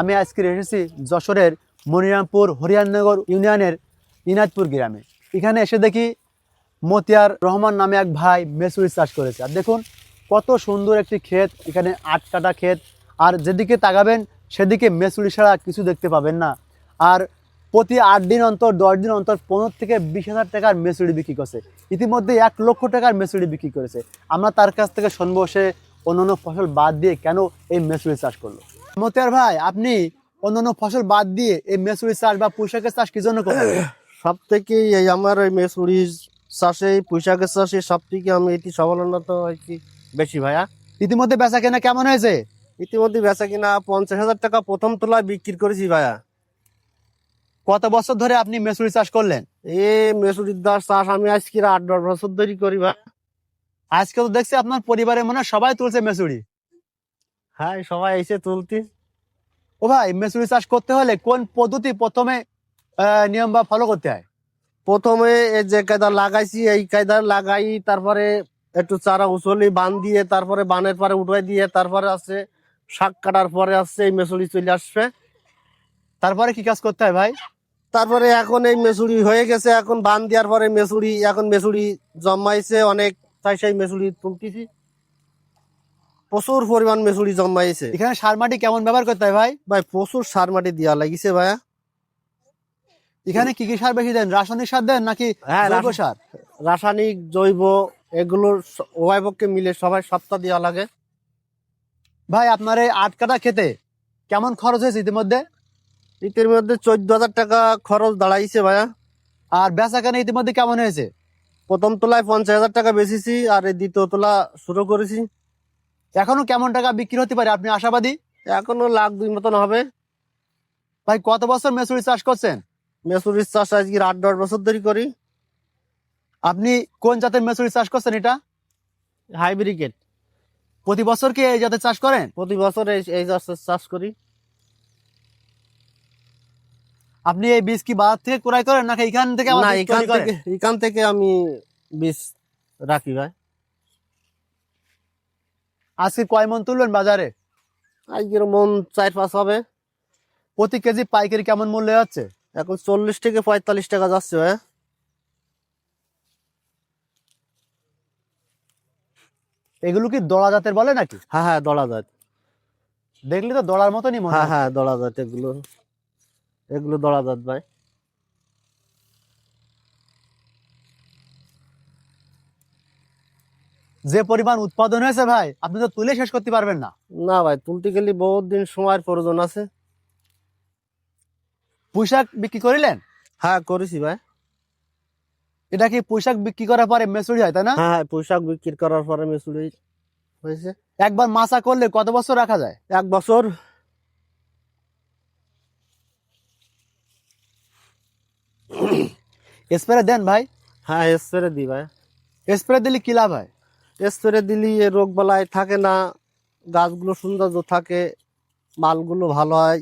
আমি আজকে এসেছি যশোরের মনিরামপুর হরিয়ানগর ইউনিয়নের ইনাদপুর গ্রামে। এখানে এসে দেখি মতিয়ার রহমান নামে এক ভাই মেসুরি চাষ করেছে। আর দেখুন, কত সুন্দর একটি ক্ষেত, এখানে আট কাটা ক্ষেত। আর যেদিকে তাকাবেন, সেদিকে মেসুরি ছাড়া কিছু দেখতে পাবেন না। আর প্রতি আট দিন অন্তর, দশ দিন অন্তর পনেরো থেকে বিশ হাজার টাকার মেসুরি বিক্রি করছে। ইতিমধ্যে এক লক্ষ টাকার মেসুরি বিক্রি করেছে। আমরা তার কাছ থেকে শুনব সে অন্যান্য ফসল বাদ দিয়ে কেন এই মেসুরি চাষ করল। মতিয়ার ভাই আপনি অন্যান্য ফসল বাদ দিয়ে এই মেসুরি চাষ বা পুঁইশাকের চাষ কি জন্য করেন? সব থেকে এই আমার এই মেসুরি চাষে পুঁইশাকের চাষে সব থেকে আমি এটি সফলনত হয়েছি বেশি ভাইয়া। ইতিমধ্যে বেচা কেনা কেমন হয়েছে? ইতিমধ্যে বেচা কিনা পঞ্চাশ হাজার টাকা প্রথম তোলায় বিক্রি করেছি ভাইয়া। কত বছর ধরে আপনি মেসুরি চাষ করলেন? এ মেসুরির দাস চাষ আমি আজকে আট দশ বছর ধরে করি ভাই আজকে তো দেখছি আপনার পরিবারে মনে সবাই তুলছে মেসুরি। হ্যাঁ সবাই এসে তুলতি। ও ভাই মেসুরি চাষ করতে হলে কোন পদ্ধতি প্রথমে নিয়ম বা ফলো করতে হয়? প্রথমে এই যে কায়দা লাগাইছি এই কায়দা লাগাই তারপরে একটু চারা উচলি বান দিয়ে তারপরে বানের পরে উঠাই দিয়ে তারপরে আছে শাক কাটার পরে আসছে এই মেসুরি চলে আসবে। তারপরে কি কাজ করতে হয় ভাই? তারপরে এখন এই মেসুরি হয়ে গেছে এখন বান দেওয়ার পরে মেসুরি এখন মেসুরি জমাইছে অনেক তাই সেই মেসুরি তুলতেছি। প্রচুর পরিমাণ মেসুরি জমাইছে এখানে সার মাটি কেমন ব্যবহার করতে হয় ভাই? ভাই প্রচুর সার মাটি দেওয়া লাগিছে ভাইয়া। এখানে কি কি সার বেশি দেন? রাসায়নিক সার দেন নাকি হ্যাঁ, জৈব সার? রাসায়নিক জৈব এগুলো স- উভয় পক্ষে মিলে সবাই সপ্তাহ দেওয়া লাগে। ভাই আপনার এই আট কাটা খেতে কেমন খরচ হয়েছে ইতিমধ্যে? ইতের মধ্যে চোদ্দ হাজার টাকা খরচ দাঁড়াইছে ভাইয়া। আর বেচা কেনা ইতিমধ্যে কেমন হয়েছে? প্রথম তোলায় পঞ্চাশ হাজার টাকা বেচেছি আর এই দ্বিতীয় তোলা শুরু করেছি। এখনও কেমন টাকা বিক্রি হতে পারে? আপনি আশাবাদী? এখনও লাখ দুই মতন হবে। ভাই কত বছর মেসুরি চাষ করছেন? মেসুরির চাষ আজকে আট দশ বছর ধরে করি। আপনি কোন জাতের মেসুরি চাষ করছেন এটা? হাইব্রিকেট প্রতি বছর কি এই জাতের চাষ করেন? প্রতি বছর এই এই চাষ- চাষ করি। আপনি এই বীজ কি বাজার থেকে ক্রয় করেন নাকি এখান থেকে না এখান থেকে এখান থেকে আমি বীজ রাখি ভাই। আজকে কয় মন তুলবেন বাজারে? আজকের মন চার পাঁচ হবে। প্রতি কেজি পাইকারি কেমন মূল্য যাচ্ছে? এখন চল্লিশ থেকে পঁয়তাল্লিশ টাকা যাচ্ছে ভাই। এগুলো কি দড়া জাতের বলে নাকি? হ্যাঁ হ্যাঁ দড়া জাত। দেখলে তো দড়ার মতনই মনে হ্যাঁ। হ্যাঁ দড়া জাত এগুলো। এগুলো দড়া জাত ভাই। যে পরিমাণ উৎপাদন হয়েছে ভাই আপনি তো তুলে শেষ করতে পারবেন না। না ভাই তুলতে গেলে বহুত দিন সময়ের প্রয়োজন আছে। পুঁইশাক বিক্রি করিলেন? হ্যাঁ করেছি ভাই। এটা কি পুঁইশাক বিক্রি করার পরে মেসুরি হয় তাই না? হ্যাঁ হ্যাঁ পোশাক বিক্রি করার পরে মেসুরি হয়েছে। একবার মাছা করলে কত বছর রাখা যায়? এক বছর। স্প্রে দেন ভাই। হ্যাঁ স্প্রে দি ভাই। স্প্রে দিলে কি লাভ হয়? স্প্রে দিলি রোগ বালাই থাকে না গাছগুলো সৌন্দর্য থাকে মালগুলো ভালো হয়।